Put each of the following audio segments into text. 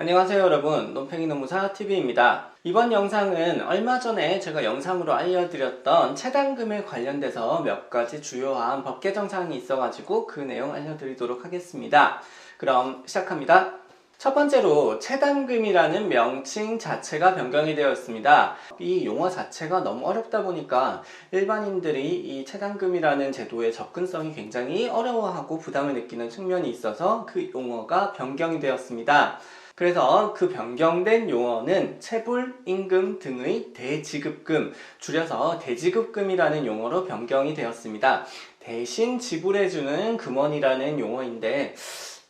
안녕하세요 여러분 논팽이 노무사 TV입니다 이번 영상은 얼마 전에 제가 영상으로 알려드렸던 체당금에 관련돼서 몇 가지 주요한 법 개정 사항이 있어가지고 그 내용 알려드리도록 하겠습니다 그럼 시작합니다 첫 번째로 체당금이라는 명칭 자체가 변경이 되었습니다. 이 용어 자체가 너무 어렵다 보니까 일반인들이 이 체당금이라는 제도의 접근성이 굉장히 어려워하고 부담을 느끼는 측면이 있어서 그 용어가 변경이 되었습니다. 그래서 그 변경된 용어는 체불, 임금 등의 대지급금, 줄여서 대지급금이라는 용어로 변경이 되었습니다. 대신 지불해주는 금원이라는 용어인데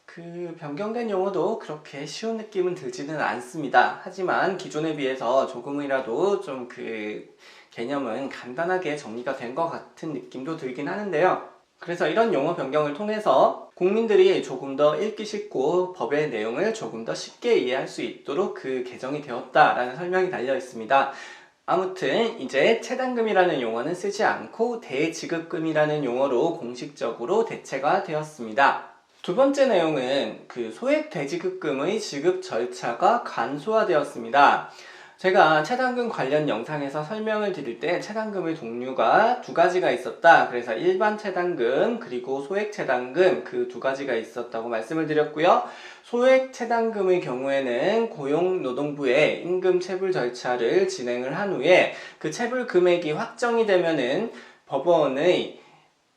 그 변경된 용어도 그렇게 쉬운 느낌은 들지는 않습니다. 하지만 기존에 비해서 조금이라도 좀 그 개념은 간단하게 정리가 된 것 같은 느낌도 들긴 하는데요. 그래서 이런 용어 변경을 통해서 국민들이 조금 더 읽기 쉽고 법의 내용을 조금 더 쉽게 이해할 수 있도록 그 개정이 되었다라는 설명이 달려 있습니다. 아무튼 이제 체당금이라는 용어는 쓰지 않고 대지급금이라는 용어로 공식적으로 대체가 되었습니다. 두 번째 내용은 그 소액 대지급금의 지급 절차가 간소화되었습니다. 제가 체당금 관련 영상에서 설명을 드릴 때 체당금의 종류가 두 가지가 있었다. 그래서 일반 체당금 그리고 소액 체당금 그 두 가지가 있었다고 말씀을 드렸고요. 소액 체당금의 경우에는 고용노동부에 임금 체불 절차를 진행을 한 후에 그 체불 금액이 확정이 되면은 법원의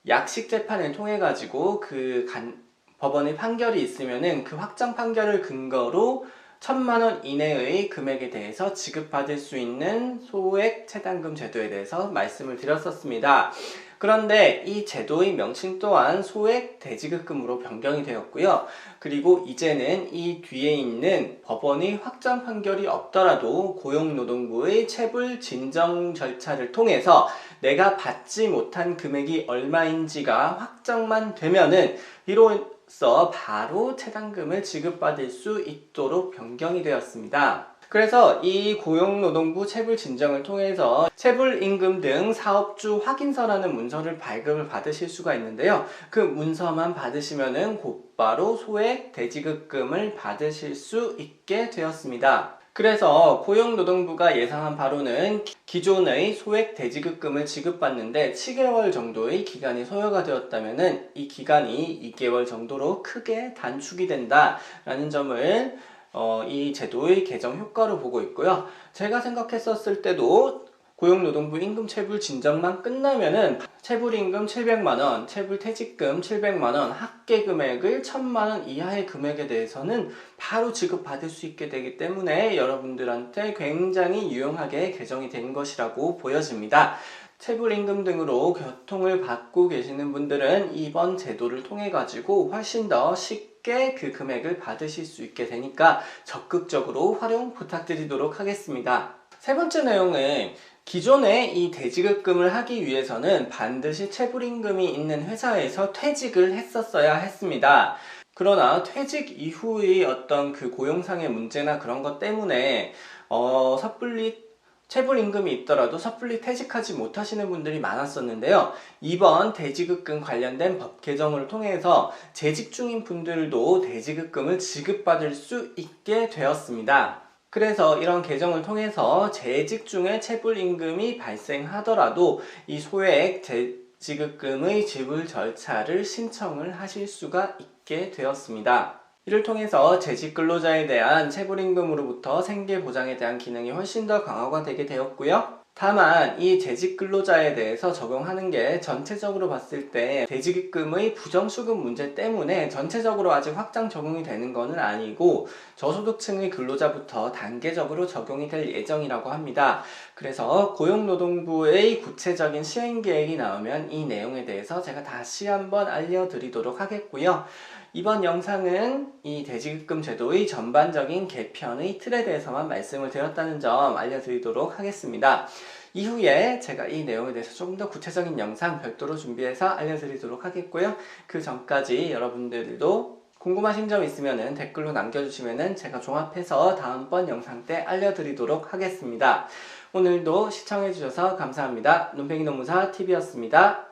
약식 재판을 통해 가지고 그 간, 법원의 판결이 있으면은 그 확정 판결을 근거로 천만 원 이내의 금액에 대해서 지급받을 수 있는 소액 체당금 제도에 대해서 말씀을 드렸었습니다. 그런데 이 제도의 명칭 또한 소액 대지급금으로 변경이 되었고요. 그리고 이제는 이 뒤에 있는 법원의 확정 판결이 없더라도 고용노동부의 체불 진정 절차를 통해서 내가 받지 못한 금액이 얼마인지가 확정만 되면은 이로 써 바로 체당금을 지급받을 수 있도록 변경이 되었습니다. 그래서 이 고용노동부 체불 진정을 통해서 체불 임금 등 사업주 확인서라는 문서를 발급을 받으실 수가 있는데요. 그 문서만 받으시면은 곧바로 소액 대지급금을 받으실 수 있게 되었습니다. 그래서 고용노동부가 예상한 바로는 기존의 소액 대지급금을 지급받는데 7개월 정도의 기간이 소요가 되었다면 이 기간이 2개월 정도로 크게 단축이 된다라는 점을 어, 이 제도의 개정 효과로 보고 있고요. 제가 생각했었을 때도 고용노동부 임금 체불 진정만 끝나면은 체불임금 700만원, 체불 퇴직금 700만원, 합계 금액을 1000만원 이하의 금액에 대해서는 바로 지급받을 수 있게 되기 때문에 여러분들한테 굉장히 유용하게 개정이 된 것이라고 보여집니다. 체불임금 등으로 교통을 받고 계시는 분들은 이번 제도를 통해 가지고 훨씬 더 쉽게 그 금액을 받으실 수 있게 되니까 적극적으로 활용 부탁드리도록 하겠습니다. 세 번째 내용은 기존에 이 대지급금을 하기 위해서는 반드시 체불임금이 있는 회사에서 퇴직을 했었어야 했습니다. 그러나 퇴직 이후의 어떤 그 고용상의 문제나 그런 것 때문에 어, 섣불리 체불 임금이 있더라도 섣불리 퇴직하지 못하시는 분들이 많았었는데요. 이번 대지급금 관련된 법 개정을 통해서 재직 중인 분들도 대지급금을 지급받을 수 있게 되었습니다. 그래서 이런 개정을 통해서 재직 중에 체불 임금이 발생하더라도 이 소액 대지급금의 지불 절차를 신청을 하실 수가 있게 되었습니다. 이를 통해서 재직 근로자에 대한 체불임금으로부터 생계 보장에 대한 기능이 훨씬 더 강화가 되게 되었고요. 다만 이 재직 근로자에 대해서 적용하는 게 전체적으로 봤을 때 대지급금의 부정수급 문제 때문에 전체적으로 아직 확장 적용이 되는 것은 아니고 저소득층의 근로자부터 단계적으로 적용이 될 예정이라고 합니다. 그래서 고용노동부의 구체적인 시행 계획이 나오면 이 내용에 대해서 제가 다시 한번 알려드리도록 하겠고요. 이번 영상은 이 대지급금 제도의 전반적인 개편의 틀에 대해서만 말씀을 드렸다는 점 알려드리도록 하겠습니다. 이후에 제가 이 내용에 대해서 조금 더 구체적인 영상 별도로 준비해서 알려드리도록 하겠고요. 그 전까지 여러분들도 궁금하신 점 있으면 댓글로 남겨주시면 제가 종합해서 다음번 영상 때 알려드리도록 하겠습니다. 오늘도 시청해주셔서 감사합니다. 눈팽이 노무사 TV였습니다.